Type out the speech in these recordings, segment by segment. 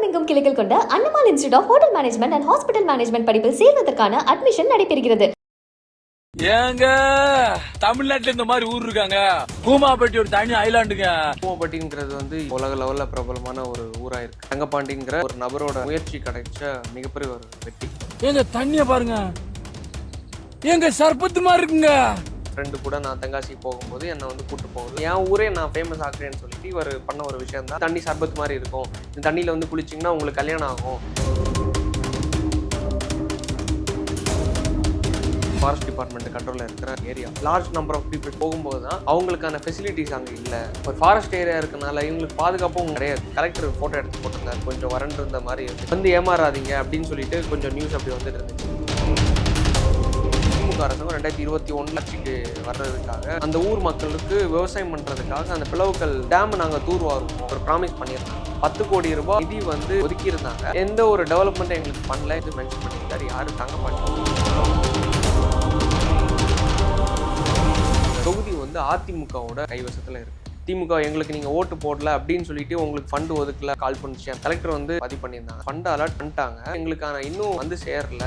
தமிழகம் எங்கும் கிளைகள் கொண்ட Annamal institute of hotel management and hospital management படிப்பில் சேர்வதற்கான அட்மிஷன் நடைபெறுகிறது. ஏங்க தமிழ்நாட்டுல இந்த மாதிரி ஊர் இருக்காங்க. கூமாப்பட்டி ஒரு தனி ஐலாண்டுங்க பூமப்பட்டிங்கிறது வந்து உலக லெவல்ல பிரபலமான ஒரு ஊரா இருக்கு. தங்கப்பாண்டிங்கிற ஒரு நபரோட முயற்சி கிடைச்ச மிகப்பெரிய ஒரு வெற்றி. ஏங்க தண்ணிய பாருங்க. ஏங்க சர்பத்து மாதிரி இருக்குங்க. ஃப்ரெண்டு கூட நான் தென்காசி போகும்போது என்னை வந்து கூட்டு போகுது. என் ஊரே நான் ஃபேமஸ் ஆக்குறேன்னு சொல்லிட்டு இவர் பண்ண ஒரு விஷயம் தான். தண்ணி சர்பத் மாதிரி இருக்கும். இந்த தண்ணியில் வந்து குளிச்சிங்கன்னா உங்களுக்கு கல்யாணம் ஆகும். ஃபாரஸ்ட் டிபார்ட்மெண்ட் கண்ட்ரோலில் இருக்கிற area large number of people போகும்போது தான் அவங்களுக்கான ஃபெசிலிட்டிஸ் அங்கே இல்லை. ஒரு ஃபாரஸ்ட் ஏரியா இருக்கனால இவங்களுக்கு பாதுகாப்பும் நிறைய கலெக்டர் ஃபோட்டோ எடுத்து போட்டிருந்தார். கொஞ்சம் வறண்டு இருந்த மாதிரி வந்து ஏமாறாதீங்க அப்படின்னு சொல்லிட்டு கொஞ்சம் நியூஸ் அப்படி வந்துட்டு இருந்துச்சு. திமுக அரசாங்கம் ரெண்டாயிரத்தி இருபத்தி ஒன்று லட்சத்துக்கு வர்றதுக்காக அந்த ஊர் மக்களுக்கு விவசாயம் பண்ணுறதுக்காக அந்த பிளவுக்கல் டேம் நாங்கள் தூர்வாருவோம் ஒரு ப்ராமிஸ் பண்ணியிருந்தாங்க. பத்து கோடி ரூபாய் நிதி வந்து ஒதுக்கியிருந்தாங்க. எந்த ஒரு டெவலப்மெண்ட்டும் எங்களுக்கு பண்ணல. இது மென்ஷன் பண்ணியிருக்காரு யாரும் தங்க மாட்டேங்க தொகுதி வந்து அதிமுகவோட கைவசத்தில் இருக்கு. திமுக எங்களுக்கு நீங்க ஓட்டு போடல அப்படின்னு சொல்லிட்டு உங்களுக்கு ஃபண்ட் ஒதுக்கல கால் பண்ணிச்சு. கலெக்டர் வந்து பதிவு பண்ணியிருந்தாங்க. ஃபண்ட் அலாட் பண்ணிட்டாங்க. எங்களுக்கான இன்னும் வந்து சேரல.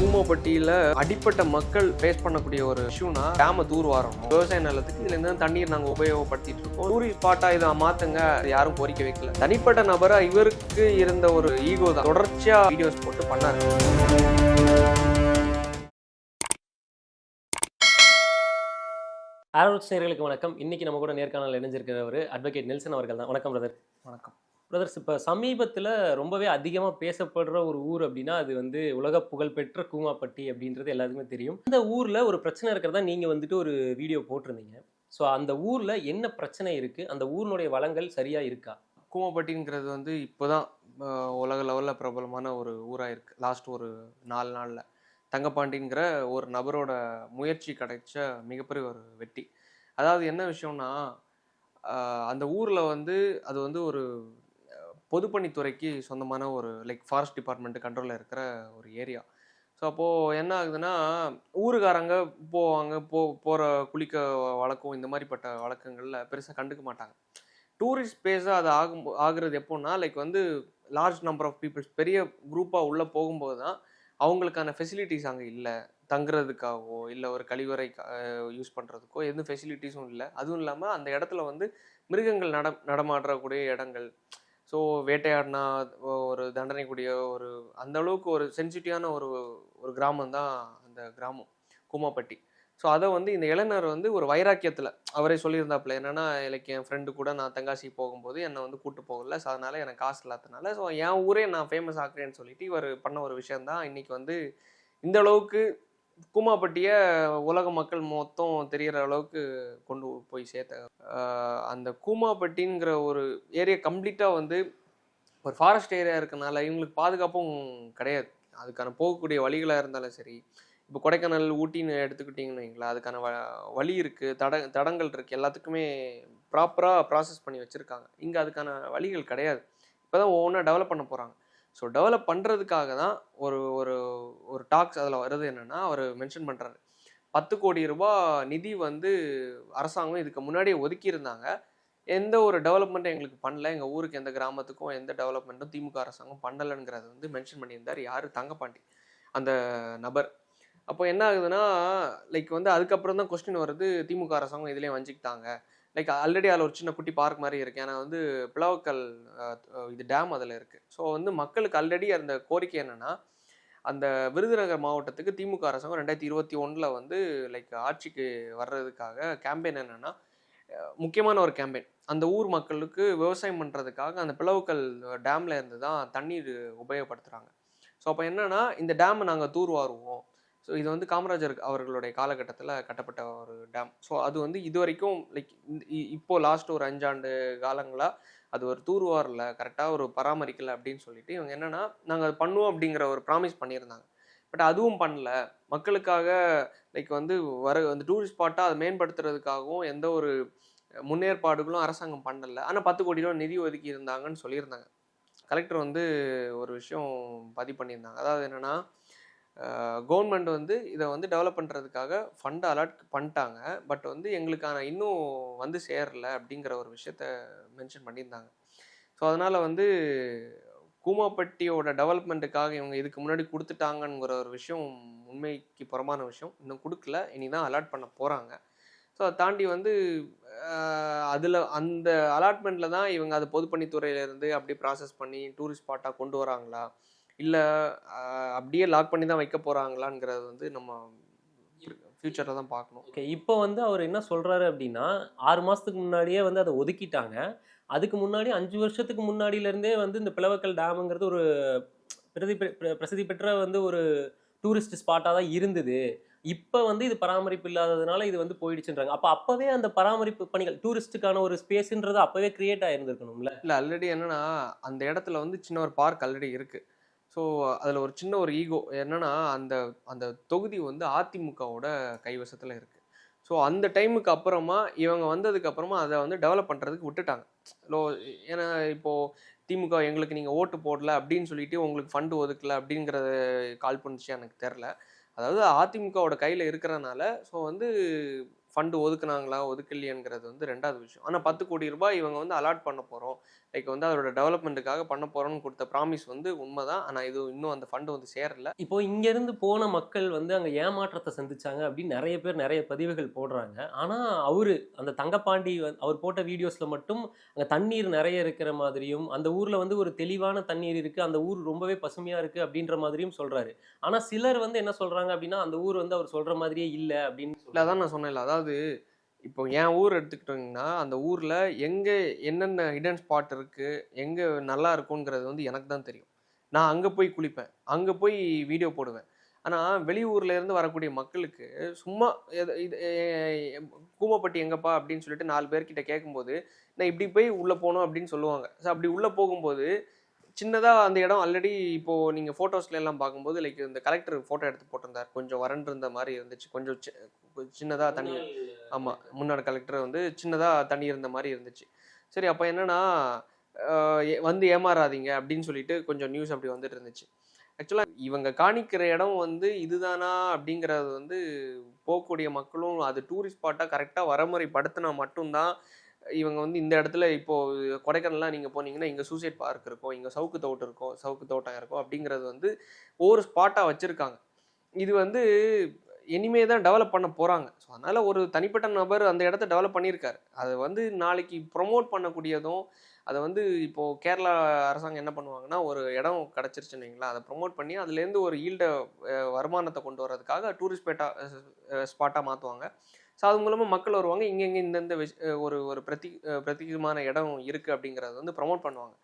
கூமப்பட்டியில அடிப்பட்ட மக்கள் ஃபேஸ் பண்ணக்கூடிய ஒரு இஷ்யூனா டேம தூர் வரணும் விவசாய நிலத்துக்கு இதுல இருந்து தண்ணீர் நாங்க உபயோகப்படுத்திட்டு இருக்கோம். டூரிஸ்ட் ஸ்பாட்டா இதை மாத்துங்க யாரும் கோரிக்கை வைக்கல. தனிப்பட்ட நபரா இவருக்கு இருந்த ஒரு ஈகோ தான். தொடர்ச்சியா வீடியோஸ் போட்டு பண்ணாரு. ஆரோட் நேயர்களுக்கு வணக்கம். இன்னைக்கு நம்ம கூட நேர்காணல் இணைஞ்சிருக்கிறவர் அட்வொகேட் நெல்சன் அவர்கள் தான். வணக்கம் பிரதர் வணக்கம். பிரதர்ஸ் இப்போ சமீபத்தில் ரொம்பவே அதிகமாக பேசப்படுற ஒரு ஊர் அப்படின்னா அது வந்து உலக புகழ்பெற்ற கூமாப்பட்டி அப்படின்றது எல்லாத்துக்குமே தெரியும். அந்த ஊரில் ஒரு பிரச்சனை இருக்கிறதா நீங்கள் வந்துட்டு ஒரு வீடியோ போட்டிருந்தீங்க. ஸோ அந்த ஊரில் என்ன பிரச்சனை இருக்குது அந்த ஊரினுடைய வளங்கள் சரியாக இருக்கா? கூமப்பட்டிங்கிறது வந்து இப்போ தான் உலக லெவலில் பிரபலமான ஒரு ஊராக இருக்குது லாஸ்ட் ஒரு நாலு நாளில். தங்கப்பாண்டிங்கிற ஒரு நபரோட முயற்சி கிடைச்ச மிகப்பெரிய ஒரு வெற்றி அதாவது என்ன விஷயம்னா அந்த ஊரில் வந்து அது வந்து ஒரு பொதுப்பணித்துறைக்கு சொந்தமான ஒரு லைக் ஃபாரஸ்ட் டிபார்ட்மெண்ட் கண்ட்ரோலில் இருக்கிற ஒரு ஏரியா ஸோ அப்போது என்ன ஆகுதுன்னா ஊருக்காரங்க போவாங்க போ போகிற குளிக்க வழக்கம் இந்த மாதிரிப்பட்ட வழக்கங்களில் பெருசாக கண்டுக்க மாட்டாங்க. டூரிஸ்ட் பிளேஸாக அது ஆகும் ஆகுறது எப்போன்னா லைக் வந்து லார்ஜ் நம்பர் ஆஃப் பீப்புள்ஸ் பெரிய குரூப்பாக உள்ளே போகும்போது தான் அவங்களுக்கான ஃபெசிலிட்டிஸ் அங்கே இல்லை. தங்குறதுக்காகவோ இல்லை ஒரு கழிவறை யூஸ் பண்ணுறதுக்கோ எந்த ஃபெசிலிட்டிஸும் இல்லை. அதுவும் இல்லாமல் அந்த இடத்துல வந்து மிருகங்கள் நட நடமாடக்கூடிய இடங்கள் ஸோ வேட்டையாடினா ஒரு தண்டனைக்குரிய ஒரு அந்த அளவுக்கு ஒரு சென்சிட்டிவான ஒரு ஒரு கிராமம் தான் அந்த கிராமம் கூமாப்பட்டி. ஸோ அதை வந்து இந்த இளைஞர் வந்து ஒரு வைராக்கியத்தில் அவரே சொல்லியிருந்தாப்புல என்னென்னா எனக்கு என் ஃப்ரெண்டு கூட நான் தங்காசி போகும்போது என்னை வந்து கூட்டு போகல. ஸோ அதனால் எனக்கு காசு இல்லாதனால ஸோ என் ஊரே நான் ஃபேமஸ் ஆக்குறேன்னு சொல்லிட்டு இவர் பண்ண ஒரு விஷயந்தான் இன்றைக்கி வந்து இந்த அளவுக்கு கூமாப்பட்டியை உலக மக்கள் மொத்தம் தெரிகிற அளவுக்கு கொண்டு போய் சேர்த்த அந்த கூமாப்பட்டிங்கிற ஒரு ஏரியா கம்ப்ளீட்டாக வந்து ஒரு ஃபாரஸ்ட் ஏரியா இருக்கனால இவங்களுக்கு பாதுகாப்பும் கிடையாது. அதுக்கான போகக்கூடிய வழிகளாக இருந்தாலும் சரி இப்போ கொடைக்கானல் ஊட்டின்னு எடுத்துக்கிட்டிங்கன்னு வைங்களேன் அதுக்கான வ வழி இருக்குது தட தடங்கள் இருக்குது எல்லாத்துக்குமே ப்ராப்பராக ப்ராசஸ் பண்ணி வச்சுருக்காங்க. இங்கே அதுக்கான வழிகள் கிடையாது. இப்போ தான் ஒவ்வொன்றா டெவலப் பண்ண போகிறாங்க ஸோ டெவலப் பண்ணுறதுக்காக தான் ஒரு ஒரு ஒரு டாக்ஸ் அதில் வருது என்னென்னா அவர் மென்ஷன் பண்ணுறாரு பத்து கோடி ரூபாய் நிதி வந்து அரசாங்கம் இதுக்கு முன்னாடியே ஒதுக்கியிருந்தாங்க. எந்த ஒரு டெவலப்மெண்ட்டும் எங்களுக்கு பண்ணல. எங்கள் ஊருக்கு எந்த கிராமத்துக்கும் எந்த டெவலப்மெண்ட்டும் திமுக அரசாங்கம் பண்ணலைங்கிறத வந்து மென்ஷன் பண்ணியிருந்தார் யார்? தங்கப்பாண்டி அந்த நபர். அப்போ என்ன ஆகுதுன்னா லைக் வந்து அதுக்கப்புறம் தான் கொஸ்டின் வருது. திமுக அரசாங்கம் இதுலேயே வஞ்சிக்கிட்டாங்க. லைக் ஆல்ரெடி அதில் ஒரு சின்ன குட்டி பார்க் மாதிரி இருக்கு. ஏன்னா வந்து பிளவக்கல் இது டேம் அதில் இருக்குது ஸோ வந்து மக்களுக்கு ஆல்ரெடி அந்த கோரிக்கை என்னென்னா அந்த விருதுநகர் மாவட்டத்துக்கு திமுக அரசாங்கம் ரெண்டாயிரத்தி இருபத்தி ஒன்றில் வந்து லைக் ஆட்சிக்கு வர்றதுக்காக கேம்பெயின் என்னென்னா முக்கியமான ஒரு கேம்பெயின் அந்த ஊர் மக்களுக்கு விவசாயம் பண்ணுறதுக்காக அந்த பிளவுக்கல் டேமில் இருந்து தான் தண்ணீர் உபயோகப்படுத்துகிறாங்க ஸோ அப்போ என்னென்னா இந்த டேமை நாங்கள் தூர்வாருவோம். ஸோ இது வந்து காமராஜர் அவர்களுடைய காலகட்டத்தில் கட்டப்பட்ட ஒரு டேம் ஸோ அது வந்து இது வரைக்கும் லைக் இப்போது லாஸ்ட் ஒரு அஞ்சாண்டு காலங்களாக அது ஒரு தூர்வாரில் கரெக்டாக ஒரு பராமரிக்கலை அப்படின்னு சொல்லிட்டு இவங்க என்னென்னா நாங்கள் அது பண்ணுவோம் அப்படிங்கிற ஒரு ப்ராமிஸ் பண்ணியிருந்தாங்க. பட் அதுவும் பண்ணல. மக்களுக்காக லைக் வந்து வர அந்த டூரிஸ்ட் ஸ்பாட்டாக அதை மேம்படுத்துறதுக்காகவும் எந்த ஒரு முன்னேற்பாடுகளும் அரசாங்கம் பண்ணலை. ஆனால் பத்து கோடி ரூபா நிதி ஒதுக்கி இருந்தாங்கன்னு சொல்லியிருந்தாங்க. கலெக்டர் வந்து ஒரு விஷயம் பதிவு பண்ணியிருந்தாங்க. அதாவது என்னன்னா கவர்மெண்ட் வந்து இதை வந்து டெவலப் பண்ணுறதுக்காக ஃபண்ட் அலாட் பண்ணிட்டாங்க. பட் வந்து எங்களுக்கான இன்னும் வந்து சேரல அப்படிங்கிற ஒரு விஷயத்த மென்ஷன் பண்ணியிருந்தாங்க. ஸோ அதனால் வந்து கூமாப்பட்டியோட டெவலப்மெண்ட்டுக்காக இவங்க இதுக்கு முன்னாடி கொடுத்துட்டாங்கங்கிற ஒரு விஷயம் உண்மைக்கு புறமான விஷயம். இன்னும் கொடுக்கல. இனி தான் அலாட் பண்ண போகிறாங்க ஸோ அதை தாண்டி வந்து அதில் அந்த அலாட்மெண்ட்டில் தான் இவங்க அது பொதுப்பணித்துறையிலேருந்து அப்படி ப்ராசஸ் பண்ணி டூரிஸ்ட் ஸ்பாட்டாக கொண்டு வராங்களா? இல்லை அப்படியே லாக் பண்ணி தான் வைக்க போகிறாங்களாங்கிறது வந்து நம்ம ஃப்யூச்சரில் தான் பார்க்கணும். ஓகே இப்போ வந்து அவர் என்ன சொல்றாரு அப்படின்னா ஆறு மாசத்துக்கு முன்னாடியே வந்து அதை ஒதுக்கிட்டாங்க. அதுக்கு முன்னாடி அஞ்சு வருஷத்துக்கு முன்னாடியில இருந்தே வந்து இந்த பிளவக்கல் டேமுங்கிறது ஒரு பிரதி பிர- பிரசித்தி பெற்ற வந்து ஒரு டூரிஸ்ட் ஸ்பாட்டாக தான் இருந்தது. இப்போ வந்து இது பராமரிப்பு இல்லாததுனால இது வந்து போயிடுச்சுன்றாங்க. அப்போ அப்போவே அந்த பராமரிப்பு பணிகள் டூரிஸ்ட்டுக்கான ஒரு ஸ்பேஸ்ன்றது அப்போவே கிரியேட் ஆயிருந்திருக்கணும்ல? இல்லை ஆல்ரெடி என்னன்னா அந்த இடத்துல வந்து சின்ன ஒரு பார்க் ஆல்ரெடி இருக்குது ஸோ அதில் ஒரு சின்ன ஒரு ஈகோ என்னன்னா அந்த அந்த தொகுதி வந்து அதிமுகவோட கைவசத்தில் இருக்குது ஸோ அந்த டைமுக்கு அப்புறமா இவங்க வந்ததுக்கு அப்புறமா அதை வந்து டெவலப் பண்ணுறதுக்கு விட்டுட்டாங்க. லோ ஏன்னா இப்போது திமுக எங்களுக்கு நீங்கள் ஓட்டு போடல அப்படின்னு சொல்லிட்டு உங்களுக்கு ஃபண்டு ஒதுக்கல அப்படிங்கிறத கால் பண்ணுச்சு எனக்கு தெரில அதாவது அதிமுகவோட கையில் இருக்கிறனால ஸோ வந்து ஃபண்டு ஒதுக்குனாங்களா? ஒதுக்கலையேங்கிறது வந்து ரெண்டாவது விஷயம். ஆனால் பத்து கோடி ரூபாய் இவங்க வந்து அலாட் பண்ண போகிறோம் லைக் வந்து அதோட டெவலப்மெண்ட்டுக்காக பண்ண போகிறோம்னு கொடுத்த ப்ராமிஸ் வந்து உண்மை தான் ஆனால் இது இன்னும் அந்த ஃபண்டு வந்து சேரல. இப்போ இங்கேருந்து போன மக்கள் வந்து அங்கே ஏமாற்றத்தை சந்திச்சாங்க அப்படின்னு நிறைய பேர் நிறைய பதிவுகள் போடுறாங்க. ஆனால் அவர் அந்த தங்கப்பாண்டி அவர் போட்ட வீடியோஸில் மட்டும் அங்கே தண்ணீர் நிறைய இருக்கிற மாதிரியும் அந்த ஊரில் வந்து ஒரு தெளிவான தண்ணீர் இருக்குது அந்த ஊர் ரொம்பவே பசுமையாக இருக்குது அப்படின்ற மாதிரியும் சொல்கிறாரு ஆனால் சிலர் வந்து என்ன சொல்கிறாங்க அப்படின்னா அந்த ஊர் வந்து அவர் சொல்கிற மாதிரியே இல்லை அப்படின்னு இல்லை அதான் நான் சொன்னேன்ல. அதாவது இப்போ என் ஊர் எடுத்துக்கிட்டோங்கன்னா அந்த ஊரில் எங்கே என்னென்ன ஹிடன் ஸ்பாட் இருக்குது எங்கே நல்லா இருக்குங்கிறது வந்து எனக்கு தான் தெரியும். நான் அங்கே போய் குளிப்பேன் அங்கே போய் வீடியோ போடுவேன். ஆனால் வெளியூர்ல இருந்து வரக்கூடிய மக்களுக்கு சும்மா எத- இது கூமப்பட்டி எங்கப்பா அப்படின்னு சொல்லிட்டு நாலு பேர்கிட்ட கேட்கும்போது நான் இப்படி போய் உள்ளே போகணும் அப்படின்னு சொல்லுவாங்க. ஸோ அப்படி உள்ளே போகும்போது சின்னதாக அந்த இடம் ஆல்ரெடி இப்போது நீங்கள் ஃபோட்டோஸ்ல எல்லாம் பார்க்கும்போது லைக் இந்த கலெக்டர் ஃபோட்டோ எடுத்து போட்டிருந்தார். கொஞ்சம் வறண்டு இருந்த மாதிரி இருந்துச்சு. கொஞ்சம் சின்னதாக தண்ணி ஆமாம் முன்னாடி கலெக்டர் வந்து சின்னதாக தண்ணி இருந்த மாதிரி இருந்துச்சு. சரி அப்போ என்னன்னா வந்து ஏமாறாதீங்க அப்படின்னு சொல்லிட்டு கொஞ்சம் நியூஸ் அப்படி வந்துட்டு இருந்துச்சு. ஆக்சுவலாக இவங்க காணிக்கிற இடம் வந்து இதுதானா அப்படிங்கிறது வந்து போகக்கூடிய மக்களும் அது டூரிஸ்ட் ஸ்பாட்டாக கரெக்டாக வரமுறைப்படுத்தினா மட்டும்தான் இவங்க வந்து இந்த இடத்துல இப்போது கொடைக்கானல்லாம் நீங்கள் போனீங்கன்னா இங்கே சூசைட் பார்க் இருக்கும் இங்கே சவுக்கு தோட்டம் இருக்கும் சவுக்கு தோட்டம் இருக்கும் அப்படிங்கிறது வந்து ஒவ்வொரு ஸ்பாட்டாக வச்சுருக்காங்க. இது வந்து இனிமே தான் டெவலப் பண்ண போகிறாங்க ஸோ அதனால் ஒரு தனிப்பட்ட நபர் அந்த இடத்த டெவலப் பண்ணியிருக்காரு. அதை வந்து நாளைக்கு ப்ரொமோட் பண்ணக்கூடியதும் அதை வந்து இப்போது கேரளா அரசாங்கம் என்ன பண்ணுவாங்கன்னா ஒரு இடம் கிடச்சிருச்சுன்னு வைங்களேன். அதை ப்ரொமோட் பண்ணி அதுலேருந்து ஒரு ஈல்ட வருமானத்தை கொண்டு வர்றதுக்காக டூரிஸ்ட் பேட்டா ஸ்பாட்டாக மாற்றுவாங்க ஸோ அது மூலமாக மக்கள் வருவாங்க. இங்கே இங்கே இந்தந்த விஷ ஒரு ஒரு பிரதி பிரத்யேகமான இடம் இருக்குது அப்படிங்கிறத வந்து ப்ரமோட் பண்ணுவாங்க.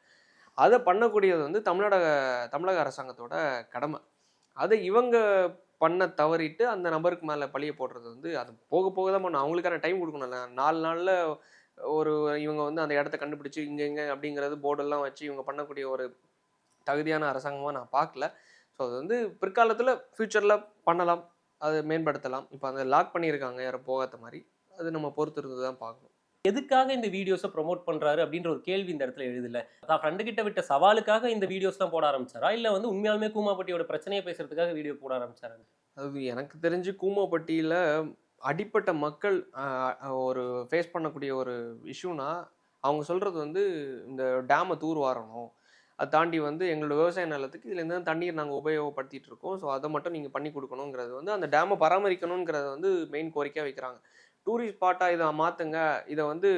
அதை பண்ணக்கூடியது வந்து தமிழ்நாடு தமிழக அரசாங்கத்தோட கடமை. அதை இவங்க பண்ண தவறிட்டு அந்த நபருக்கு மேலே பழிய போடுறது வந்து அது போக போக தான் பண்ணும். அவங்களுக்கான டைம் கொடுக்கணும்ல. நாலு நாளில் ஒரு இவங்க வந்து அந்த இடத்த கண்டுபிடிச்சு இங்கே இங்கே அப்படிங்கிறது போர்டெல்லாம் வச்சு இவங்க பண்ணக்கூடிய ஒரு தகுதியான அரசாங்கமாக நான் பார்க்கல. ஸோ அது வந்து பிற்காலத்தில் ஃப்யூச்சரில் பண்ணலாம். அதை மேம்படுத்தலாம். இப்போ அந்த லாக் பண்ணியிருக்காங்க யாரும் போகாத மாதிரி. அது நம்ம பொறுத்து இருந்து தான் பார்க்கணும். எதுக்காக இந்த வீடியோஸை ப்ரோமோட் பண்றாரு அப்படின்ற ஒரு கேள்வி இந்த இடத்துல எழுதல. தான் ஃப்ரெண்டு கிட்ட விட்ட சவாலுக்காக இந்த வீடியோஸ் தான் போட ஆரம்பிச்சாரா? இல்ல வந்து உண்மையாலுமே கூமாப்பட்டியோட பிரச்சனையை பேசுறதுக்காக வீடியோ போட ஆரம்பிச்சாரா அது எனக்கு தெரிஞ்சு கூமாப்பட்டியில் அடிப்பட்ட மக்கள் ஒரு ஃபேஸ் பண்ணக்கூடிய ஒரு இஷ்யூனா அவங்க சொல்கிறது வந்து இந்த டேமை தூர் வாரணும். அதை தாண்டி வந்து எங்களோட விவசாய நிலத்துக்கு இதுலேருந்து தான் தண்ணீர் நாங்கள் உபயோகப்படுத்திட்டு இருக்கோம். ஸோ அதை மட்டும் நீங்கள் பண்ணி கொடுக்கணுங்கிறது வந்து அந்த டேமை பராமரிக்கணுங்கிறத வந்து மெயின் கோரிக்கையாக வைக்கிறாங்க. டூரிஸ்ட் ஸ்பாட்டாக இதை மாற்றுங்க இதை வந்து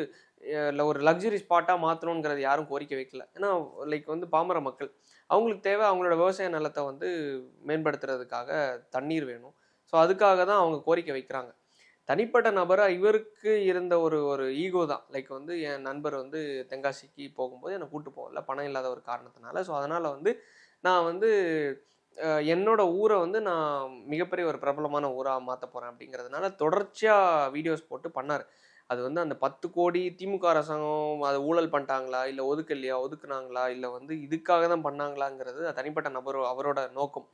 இல்லை ஒரு லக்ஸுரி ஸ்பாட்டாக மாற்றணுங்கிறது யாரும் கோரிக்கை வைக்கல. ஏன்னா லைக் வந்து பாமர மக்கள். அவங்களுக்கு தேவை அவங்களோட விவசாய நிலத்தை வந்து மேம்படுத்துறதுக்காக தண்ணீர் வேணும். ஸோ அதுக்காக தான் அவங்க கோரிக்கை வைக்கிறாங்க. தனிப்பட்ட நபராக இவருக்கு இருந்த ஒரு ஒரு ஈகோ தான். லைக் வந்து என் நண்பர் வந்து தென்காசிக்கு போகும்போது என்னை கூட்டு போகல. பணம் இல்லாத ஒரு காரணத்தினால. ஸோ அதனால் வந்து நான் வந்து என்னோட ஊரை வந்து நான் மிகப்பெரிய ஒரு பிரபலமான ஊராக மாற்ற போகிறேன் அப்படிங்கிறதுனால தொடர்ச்சியாக வீடியோஸ் போட்டு பண்ணார். அது வந்து அந்த பத்து கோடி திமுக அரசாங்கம் அதை ஊழல் பண்ணிட்டாங்களா? இல்லை ஒதுக்கலையா? ஒதுக்குனாங்களா? இல்லை வந்து இதுக்காக தான் பண்ணாங்களாங்கிறது தனிப்பட்ட நபர் அவரோட நோக்கம்.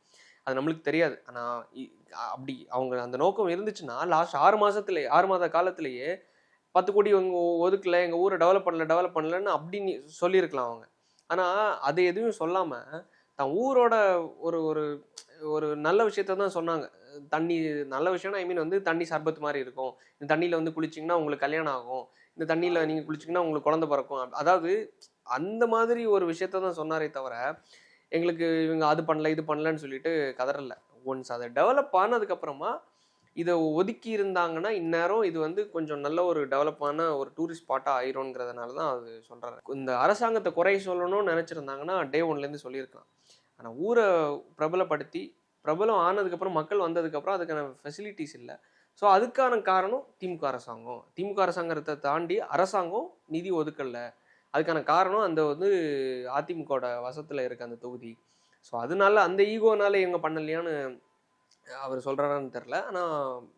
அது நம்மளுக்கு தெரியாது. ஆனால் அப்படி அவங்க அந்த நோக்கம் இருந்துச்சுன்னா லாஸ்ட் ஆறு மாசத்துல ஆறு மாத காலத்திலேயே பத்து கோடி இவங்க ஒதுக்கல எங்கள் ஊரை டெவலப் பண்ணல டெவலப் பண்ணலன்னு அப்படி நீ- சொல்லியிருக்கலாம் அவங்க. ஆனால் அது எதுவும் சொல்லாமல் தான் ஊரோட ஒரு ஒரு ஒரு நல்ல விஷயத்த தான் சொன்னாங்க. தண்ணி நல்ல விஷயம்னா ஐ மீன் வந்து தண்ணி சர்பத் மாதிரி இருக்கும். இந்த தண்ணியில் வந்து குளிச்சிங்கன்னா உங்களுக்கு கல்யாணம் ஆகும். இந்த தண்ணியில் நீங்கள் குளிச்சிங்கன்னா உங்களுக்கு குழந்தை பிறக்கும். அதாவது அந்த மாதிரி ஒரு விஷயத்த தான் சொன்னாரே தவிர எங்களுக்கு இவங்க அது பண்ணல இது பண்ணலன்னு சொல்லிட்டு கதறல. ஒன்ஸ் அதை டெவலப் ஆனதுக்கப்புறமா இதை ஒதுக்கி இருந்தாங்கன்னா இந்நேரம் இது வந்து கொஞ்சம் நல்ல ஒரு டெவலப்பான ஒரு டூரிஸ்ட் ஸ்பாட்டாக ஆயிரும்ங்கிறதுனால தான் அது சொல்கிறாரு இந்த அரசாங்கத்தை குறை சொல்லணும்னு நினச்சிருந்தாங்கன்னா டே ஒன்லேருந்து சொல்லியிருக்கலாம். ஆனால் ஊரை பிரபலப்படுத்தி பிரபலம் ஆனதுக்கப்புறம் மக்கள் வந்ததுக்கப்புறம் அதுக்கான ஃபெசிலிட்டிஸ் இல்லை. ஸோ அதுக்கான காரணம் திமுக அரசாங்கம். திமுக அரசாங்கத்தை தாண்டி அரசாங்கம் நிதி ஒதுக்கலை. அதுக்கான காரணம் அந்த வந்து அதிமுகவோட வசத்தில் இருக்க அந்த தொகுதி. ஸோ அதனால அந்த ஈகோனால இவங்க பண்ணலையான்னு அவர் சொல்கிறாரான்னு தெரில ஆனால்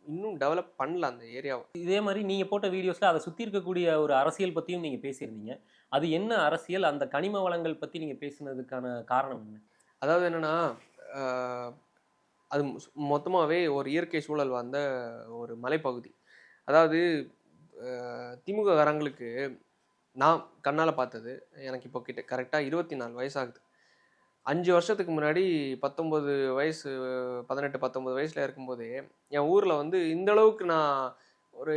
இன்னும் டெவலப் பண்ணல அந்த ஏரியாவை. இதே மாதிரி நீங்க போட்ட வீடியோஸ்ல அதை சுத்தி இருக்கக்கூடிய ஒரு அரசியல் பத்தியும் நீங்க பேசியிருந்தீங்க. அது என்ன அரசியல்? அந்த கனிம வளங்கள் பத்தி நீங்க பேசுனதுக்கான காரணம் என்ன? அதாவது என்னன்னா அது மொத்தமாகவே ஒரு இயற்கை சூழல் வந்த ஒரு மலைப்பகுதி. அதாவது ஆஹ், திமுக காரங்களுக்கு நான் கண்ணால் பார்த்தது எனக்கு இப்போ கிட்ட கரெக்டாக இருபத்தி நாலு வயசாகுது. அஞ்சு வருஷத்துக்கு முன்னாடி பத்தொம்பது வயசு பதினெட்டு பத்தொம்பது வயசில் இருக்கும்போதே என் ஊரில் வந்து இந்த அளவுக்கு நான் ஒரு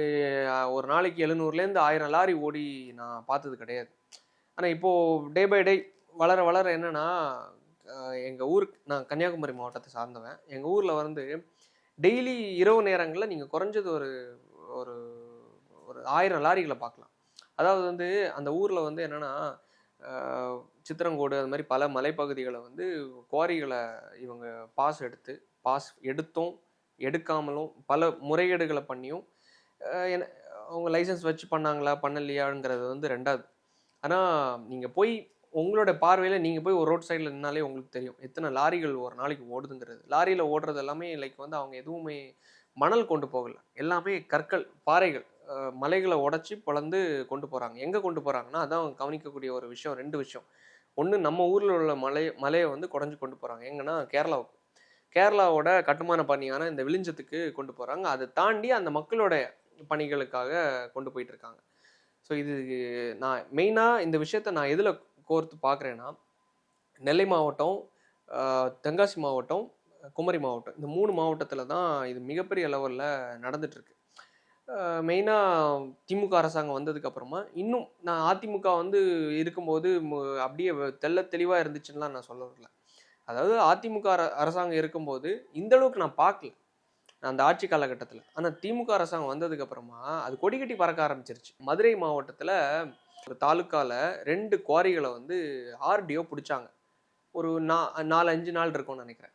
ஒரு நாளைக்கு எழுநூறுலேருந்து ஆயிரம் லாரி ஓடி நான் பார்த்தது கிடையாது. ஆனால் இப்போது டே பை டே வளர வளர என்னென்னா எங்கள் ஊருக்கு நான் கன்னியாகுமரி மாவட்டத்தை சார்ந்தவன். எங்கள் ஊரில் வந்து டெய்லி இரவு நேரங்களில் நீங்கள் குறைஞ்சது ஒரு ஒரு ஒரு ஆயிரம் லாரிகளை பார்க்கலாம். அதாவது வந்து அந்த ஊரில் வந்து என்னென்னா சித்திரங்கோடு அது மாதிரி பல மலைப்பகுதிகளை வந்து குவாரிகளை இவங்க பாஸ் எடுத்து பாஸ் எடுத்தும் எடுக்காமலும் பல முறைகேடுகளை பண்ணியும் என்ன அவங்க லைசன்ஸ் வச்சு பண்ணாங்களா பண்ணலையாங்கிறது வந்து ரெண்டாவது. ஆனால் நீங்கள் போய் உங்களோட பார்வையில் நீங்கள் போய் ஒரு ரோட் சைடில் நின்னாலே உங்களுக்கு தெரியும். எத்தனை லாரிகள் ஒரு நாளைக்கு ஓடுதுங்கிறது. லாரியில் ஓடுறது எல்லாமே லைக் வந்து அவங்க எதுவுமே மணல் கொண்டு போகலை. எல்லாமே கற்கள் பாறைகள். மலைகளை உடச்சி பிளந்து கொண்டு போகிறாங்க எங்கே கொண்டு போகிறாங்கன்னா அதான் கவனிக்கக்கூடிய ஒரு விஷயம் ரெண்டு விஷயம். ஒன்று நம்ம ஊரில் உள்ள மலை மலையை வந்து குடஞ்சி கொண்டு போகிறாங்க எங்கன்னா கேரளாவுக்கு. கேரளாவோட கட்டுமான பணியான இந்த விழிஞ்சத்துக்கு கொண்டு போகிறாங்க அதை தாண்டி அந்த மக்களோட பணிகளுக்காக கொண்டு போயிட்டுருக்காங்க. ஸோ இது நான் மெயினாக இந்த விஷயத்த நான் எதில் கோர்த்து பார்க்குறேன்னா நெல்லை மாவட்டம் தென்காசி மாவட்டம் குமரி மாவட்டம். இந்த மூணு மாவட்டத்தில் தான் இது மிகப்பெரிய லெவலில் நடந்துட்டுருக்கு. மெயினாக திமுக அரசாங்கம் வந்ததுக்கு அப்புறமா இன்னும் நான் அதிமுக வந்து இருக்கும்போது அப்படியே தெள்ள தெளிவாக இருந்துச்சுன்னுலாம் நான் சொல்ல வரல. அதாவது அதிமுக அர- அரசாங்கம் இருக்கும்போது இந்த அளவுக்கு நான் பார்க்கல. அந்த ஆட்சி காலகட்டத்தில். ஆனால் திமுக அரசாங்கம் வந்ததுக்கு அப்புறமா அது கொடிகட்டி பறக்க ஆரம்பிச்சிருச்சு. மதுரை மாவட்டத்தில் ஒரு தாலுக்காவில் ரெண்டு குவாரிகளை வந்து ஆர்டிஓ பிடிச்சாங்க. ஒரு நா நாலு அஞ்சு நாள் இருக்கும்னு நினைக்கிறேன்.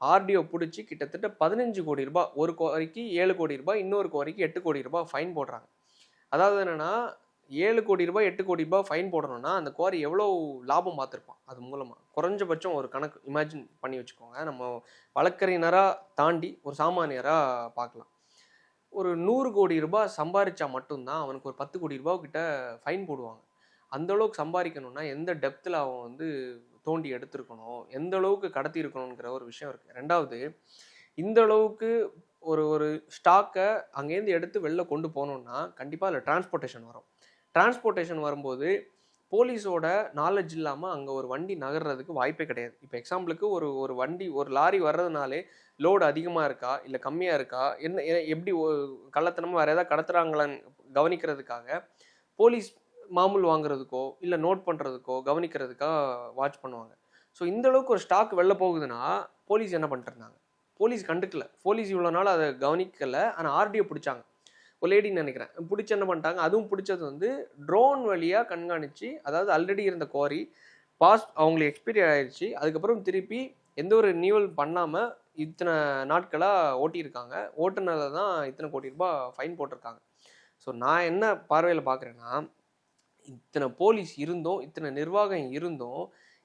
ஆர்டிஓ பிடிச்சி கிட்டத்தட்ட பதினஞ்சு கோடி ரூபாய் ஒரு கோரிக்கு ஏழு கோடி ரூபாய் இன்னொரு கோரிக்கு எட்டு கோடி ரூபாய் ஃபைன் போடுறாங்க. அதாவது என்னென்னா ஏழு கோடி ரூபாய் எட்டு கோடி ரூபாய் ஃபைன் போடணும்னா அந்த குவாரி எவ்வளோ லாபம் பார்த்துருப்பான்? அது மூலமாக குறைஞ்சபட்சம் ஒரு கணக்கு இமேஜின் பண்ணி வச்சுக்கோங்க. நம்ம வழக்கறிஞராக தாண்டி ஒரு சாமானியராக பார்க்கலாம். ஒரு நூறு கோடி ரூபாய் சம்பாரிச்சா மட்டும்தான் அவனுக்கு ஒரு பத்து கோடி ரூபாய் கிட்ட ஃபைன் போடுவாங்க. அந்த அளவுக்கு சம்பாதிக்கணும்னா எந்த டெப்த்தில் அவன் வந்து தோண்டி எடுத்திருக்கணும் எந்த அளவுக்கு கடத்தி இருக்கணுங்கிற ஒரு விஷயம் இருக்குது ரெண்டாவது இந்த அளவுக்கு ஒரு ஒரு ஸ்டாக்கை அங்கேருந்து எடுத்து வெளில கொண்டு போகணுன்னா கண்டிப்பாக அதில் டிரான்ஸ்போர்ட்டேஷன் வரும். டிரான்ஸ்போர்ட்டேஷன் வரும்போது போலீஸோட நாலேஜ் இல்லாமல் அங்கே ஒரு வண்டி நகர்றதுக்கு வாய்ப்பே கிடையாது. இப்போ எக்ஸாம்பிளுக்கு ஒரு ஒரு வண்டி ஒரு லாரி வர்றதுனாலே லோடு அதிகமாக இருக்கா இல்லை கம்மியாக இருக்கா என்ன எப்படி கள்ளத்தனமாக வேறு ஏதாவது கடத்துறாங்களான்னு கவனிக்கிறதுக்காக போலீஸ் மாமூல் வாங்குறதுக்கோ இல்லை நோட் பண்ணுறதுக்கோ கவனிக்கிறதுக்காக வாட்ச் பண்ணுவாங்க. ஸோ இந்த அளவுக்கு ஒரு ஸ்டாக் வெளில போகுதுன்னா போலீஸ் என்ன பண்ணிட்டுருந்தாங்க? போலீஸ் கண்டுக்கல. போலீஸ் இவ்வளோ நாள் அதை கவனிக்கலை. ஆனால் ஆர்டிஓ பிடிச்சாங்க. ஒரு லேடின்னு நினைக்கிறேன். பிடிச்சி என்ன பண்ணிட்டாங்க? அதுவும் பிடிச்சது வந்து ட்ரோன் வழியாக கண்காணித்து அதாவது ஆல்ரெடி இருந்த குவாரி பாஸ் அவங்களுக்கு எக்ஸ்பீரி ஆயிடுச்சு அதுக்கப்புறம் திருப்பி எந்த ஒரு ரினியூவல் பண்ணாமல் இத்தனை நாட்களாக ஓட்டியிருக்காங்க. ஓட்டுனதை தான் இத்தனை கோடி ரூபாய் ஃபைன் போட்டிருக்காங்க. ஸோ நான் என்ன பார்வையில் பார்க்குறேன்னா இத்தனை போலீஸ் இருந்தும் இத்தனை நிர்வாகம் இருந்தும்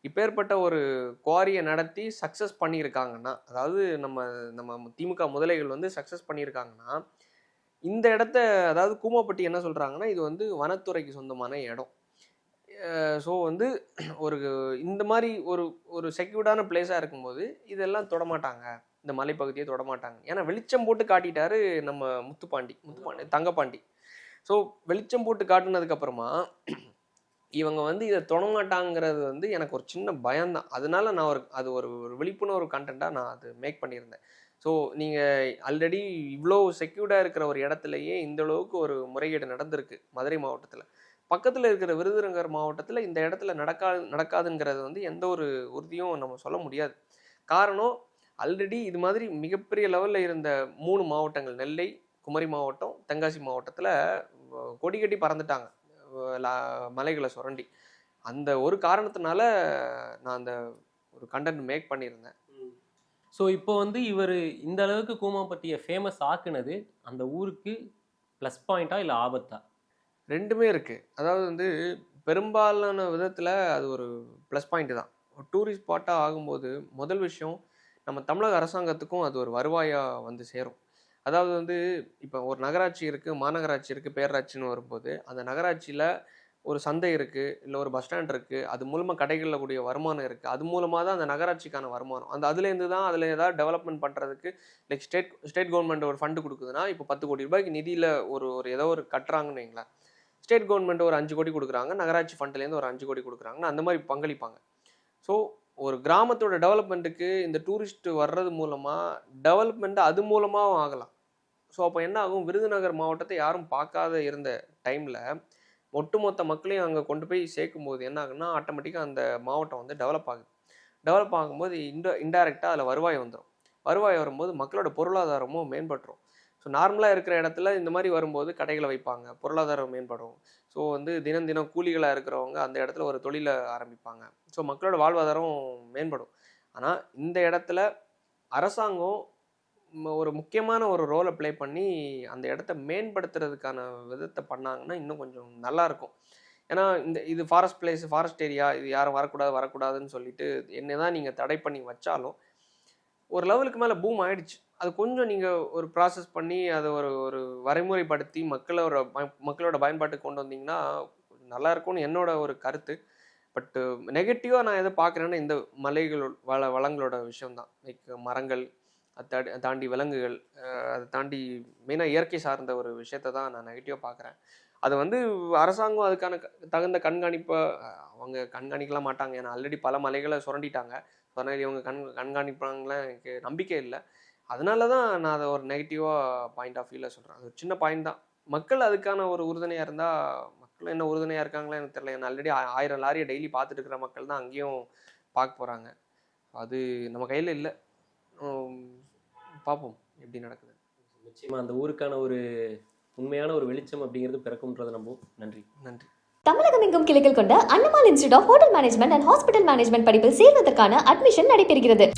இப்பேற்பட்ட ஒரு குவாரியை நடத்தி சக்ஸஸ் பண்ணியிருக்காங்கன்னா அதாவது நம்ம நம்ம திமுக முதலைகள் வந்து சக்ஸஸ் பண்ணியிருக்காங்கன்னா இந்த இடத்த அதாவது கூமாப்பட்டி என்ன சொல்கிறாங்கன்னா இது வந்து வனத்துறைக்கு சொந்தமான இடம். ஸோ வந்து ஒரு இந்த மாதிரி ஒரு ஒரு செக்யூர்டான பிளேஸாக இருக்கும்போது இதெல்லாம் தொடமாட்டாங்க. இந்த மலைப்பகுதியை தொடமாட்டாங்க. ஏன்னா வெளிச்சம் போட்டு காட்டிட்டாரு நம்ம முத்துப்பாண்டி முத்துப்பாண்டி தங்கப்பாண்டி. ஸோ வெளிச்சம் போட்டு காட்டுனதுக்கு அப்புறமா இவங்க வந்து இதை தொடமாட்டாங்கிறது வந்து எனக்கு ஒரு சின்ன பயம்தான். அதனால நான் ஒரு அது ஒரு ஒரு விழிப்புணர்வு கண்டென்ட்டாக நான் அது மேக் பண்ணியிருந்தேன். ஸோ நீங்கள் ஆல்ரெடி இவ்வளோ செக்யூர்டாக இருக்கிற ஒரு இடத்துலையே இந்த அளவுக்கு ஒரு முறைகேடு நடந்திருக்கு மதுரை மாவட்டத்தில். பக்கத்தில் இருக்கிற விருதுநகர் மாவட்டத்தில் இந்த இடத்துல நடக்கா நடக்காதுங்கிறது வந்து எந்த ஒரு உறுதியும் நம்ம சொல்ல முடியாது. காரணம் ஆல்ரெடி இது மாதிரி மிகப்பெரிய லெவலில் இருந்த மூணு மாவட்டங்கள் நெல்லை குமரி மாவட்டம் தென்காசி மாவட்டத்தில் கொடி கட்டி பறந்துட்டாங்க. மலைகளை சுரண்டி. அந்த ஒரு காரணத்தினால நான் அந்த ஒரு கண்டென்ட் மேக் பண்ணியிருந்தேன். ஸோ இப்போ வந்து இவர் இந்த அளவுக்கு கூமாப்பட்டியை ஃபேமஸ் ஆக்குனது அந்த ஊருக்கு ப்ளஸ் பாயிண்டா இல்லை ஆபத்தா? ரெண்டுமே இருக்கு. அதாவது வந்து பெரும்பாலான விதத்துல அது ஒரு ப்ளஸ் பாயிண்ட் தான். ஒரு டூரிஸ்ட் ஸ்பாட்டாக ஆகும்போது முதல் விஷயம் நம்ம தமிழக அரசாங்கத்துக்கும் அது ஒரு வருவாயா வந்து சேரும். அதாவது வந்து இப்போ ஒரு நகராட்சி இருக்குது மாநகராட்சி இருக்குது பேரராட்சின்னு வரும்போது அந்த நகராட்சியில் ஒரு சந்தை இருக்குது இல்லை ஒரு பஸ் ஸ்டாண்ட் இருக்குது அது மூலமாக கடைகளில் கூடிய வருமானம் இருக்குது அது மூலமாக தான் அந்த நகராட்சிக்கான வருமானம். அந்த அதுலேருந்து தான் அதில் ஏதாவது டெவலப்மெண்ட் பண்ணுறதுக்கு லைக் ஸ்டேட் ஸ்டேட் கவர்மெண்ட் ஒரு ஃபண்டு கொடுக்குதுன்னா இப்போ பத்து கோடி ரூபாய்க்கு நிதியில் ஒரு ஒரு ஏதோ ஒரு கட்டுறாங்கன்னு வைங்களேன். ஸ்டேட் கவர்மெண்ட் ஒரு அஞ்சு கோடி கொடுக்குறாங்க நகராட்சி ஃபண்ட்லேருந்து ஒரு அஞ்சு கோடி கொடுக்குறாங்கன்னா அந்த மாதிரி பங்களிப்பாங்க. ஸோ ஒரு கிராமத்தோட டெவலப்மெண்ட்டுக்கு இந்த டூரிஸ்ட் வர்றது மூலமாக டெவலப்மெண்ட் அது மூலமாகவும் ஆகலாம். ஸோ அப்போ என்ன ஆகும் விருதுநகர் மாவட்டத்தை யாரும் பார்க்காத இருந்த டைமில் ஒட்டுமொத்த மக்களையும் அங்கே கொண்டு போய் சேர்க்கும் போது என்ன ஆகுன்னா ஆட்டோமேட்டிக்காக அந்த மாவட்டம் வந்து டெவலப் ஆகுது. டெவலப் ஆகும்போது இன்டோ இன்டைரக்டாக அதில் வருவாய் வந்துடும் வருவாய் வரும்போது மக்களோட பொருளாதாரமும் மேம்பட்டுரும். ஸோ நார்மலாக இருக்கிற இடத்துல இந்த மாதிரி வரும்போது கடைகளை வைப்பாங்க. பொருளாதாரம் மேம்படும். ஸோ வந்து தினம் தினம் கூலிகளாக இருக்கிறவங்க அந்த இடத்துல ஒரு தொழிலை ஆரம்பிப்பாங்க. ஸோ மக்களோட வாழ்வாதாரம் மேம்படும். ஆனால் இந்த இடத்துல அரசாங்கம் ஒரு முக்கியமான ஒரு ரோலை ப்ளே பண்ணி அந்த இடத்த மேம்படுத்துறதுக்கான விதத்தை பண்ணாங்கன்னா இன்னும் கொஞ்சம் நல்லாயிருக்கும் ஏன்னா இந்த இது ஃபாரஸ்ட் பிளேஸ் ஃபாரஸ்ட் ஏரியா இது யாரும் வரக்கூடாது வரக்கூடாதுன்னு சொல்லிட்டு என்னதான் நீங்கள் தடை பண்ணி வச்சாலும் ஒரு லெவலுக்கு மேலே பூம் ஆயிடுச்சு. அது கொஞ்சம் நீங்கள் ஒரு ப்ராசஸ் பண்ணி அதை ஒரு ஒரு வரைமுறைப்படுத்தி மக்களோட மக்களோட பயன்பாட்டுக்கு கொண்டு வந்தீங்கன்னா கொஞ்சம் நல்லா இருக்கும்னு என்னோட ஒரு கருத்து. பட்டு நெகட்டிவாக நான் எதை பார்க்குறேன்னா இந்த மலைகள் வள வளங்களோட விஷயம்தான். லைக் மரங்கள் அதை தாண்டி- விலங்குகள் அதை தாண்டி மெயினாக இயற்கை சார்ந்த ஒரு விஷயத்தை தான் நான் நெகட்டிவாக பார்க்குறேன். அது வந்து அரசாங்கம் அதுக்கான க- தகுந்த கண்காணிப்பை அவங்க கண்காணிக்கலாம் மாட்டாங்க. ஏன்னா ஆல்ரெடி பல மலைகளை சுரண்டிட்டாங்க. அதனால் இவங்க கண் கண்காணிப்பாங்களாம் எனக்கு நம்பிக்கை இல்லை. அதனால தான் நான் அதை ஒரு நெகட்டிவாக பாயிண்ட் ஆஃப் வியூவில் சொல்கிறேன் அது ஒரு சின்ன பாயிண்ட் தான். மக்கள் அதுக்கான ஒரு உறுதுணையாக இருந்தால் மக்கள் என்ன உறுதுணையாக இருக்காங்களா எனக்கு தெரியல. ஏன்னா ஆல்ரெடி ஆயிரம் லாரியை டெய்லி பார்த்துட்டு இருக்கிற மக்கள் தான் அங்கேயும் பார்க்க போகிறாங்க அது நம்ம கையில் இல்லை. பார்ப்போம் எப்படி நடக்குது. நிச்சயமா அந்த ஊருக்கான ஒரு உண்மையான ஒரு வெளிச்சம் அப்படிங்கிறது பிறக்கும்ன்றதை நம்புவோம். நன்றி. நன்றி. தமிழகம் எங்கும் கிளைகள் கொண்ட Annamal institute of hotel management and hospital management படிப்பில் சேர்வதற்கான அட்மிஷன் நடைபெறுகிறது.